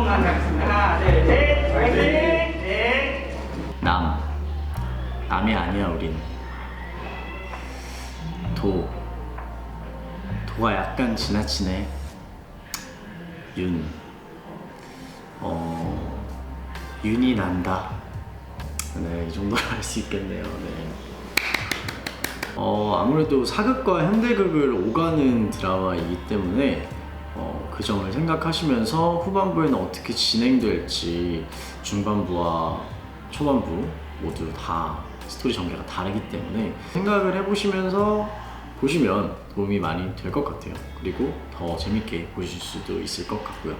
한번만 하겠습니다. 하나, 둘, 셋. 화이팅! 네. 남 남이 아니야 우린 도 도가 약간 지나치네 윤 어, 윤이 난다 네, 이 정도로 할 수 있겠네요. 네. 어, 아무래도 사극과 현대극을 오가는 드라마이기 때문에 어, 그 점을 생각하시면서 후반부에는 어떻게 진행될지 중반부와 초반부 모두 다 스토리 전개가 다르기 때문에 생각을 해보시면서 보시면 도움이 많이 될 것 같아요. 그리고 더 재밌게 보실 수도 있을 것 같고요.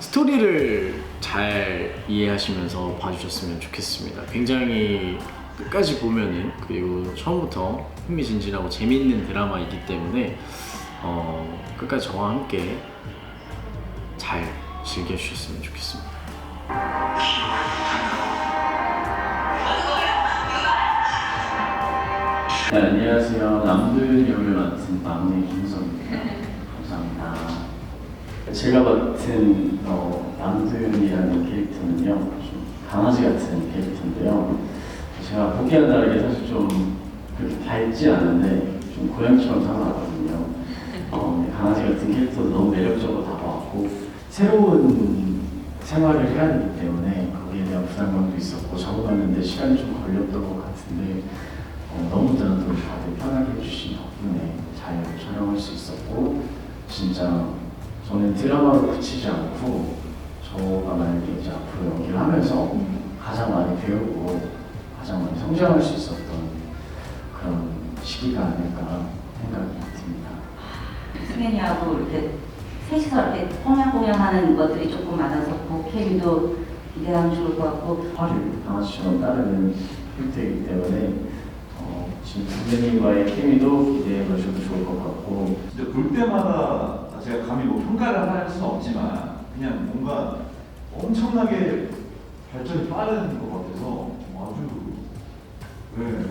스토리를 잘 이해하시면서 봐주셨으면 좋겠습니다. 굉장히 끝까지 보면은 그리고 처음부터 흥미진진하고 재미있는 드라마이기 때문에 어, 끝까지 저와 함께 잘 즐겨주셨으면 좋겠습니다. 네, 안녕하세요. 남도윤 역을 맡은 막내 김성입니다. 감사합니다. 제가 맡은 어, 남도윤이라는 캐릭터는요, 좀 강아지 같은 캐릭터인데요. 제가 보기와는 다르게 사실 좀 그렇게 밝지 않은데 좀 고양이처럼 살아왔거든요. 어, 강아지 같은 캐릭터도 너무 매력적으로 다가왔고 새로운 생활을 해야 되기 때문에 거기에 대한 부담감도 있었고 적응하는데 시간이 좀 걸렸던 것 같은데 어, 너무나 또 다들 편하게 해주신 덕분에 잘 촬영할 수 있었고 진짜 저는 드라마로 그치지 않고 저가 만약에 이제 앞으로 연기를 하면서 가장 많이 배우고 가장 많이 성장할 수 있었던 그런 시기가 아닐까 생각이 듭니다. 승현이하고 이렇게 셋이서 이렇게 꽁냥꽁냥하는 것들이 조금 많아서 그 케미도 기대하면 좋을 것 같고. 화를 강아지처럼 따르는 캐릭터이기 때문에 어, 지금 선생님과의 케미도 기대해 보셔도 좋을 것 같고 진짜 볼 때마다 제가 감히 뭐 평가를 할 수는 없지만 그냥 뭔가 엄청나게 발전이 빠른 것 같아서 아주 네.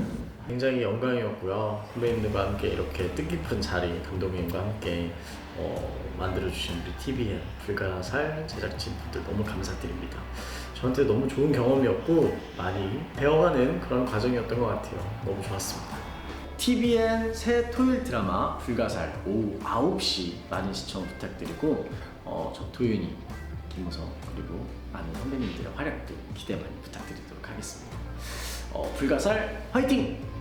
굉장히 영광이었고요. 선배님들과 함께 이렇게 뜻깊은 자리 감독님과 함께 어, 만들어주신 우리 TVN 불가살 제작진분들 너무 감사드립니다. 저한테 너무 좋은 경험이었고 많이 배워가는 그런 과정이었던 것 같아요. 너무 좋았습니다. TVN 새 토요일 드라마 불가살 오후 9시 많은 시청 부탁드리고 어, 저 토윤이 김우성 그리고 많은 선배님들의 활약도 기대 많이 부탁드리도록 하겠습니다. 어, 불가살 화이팅!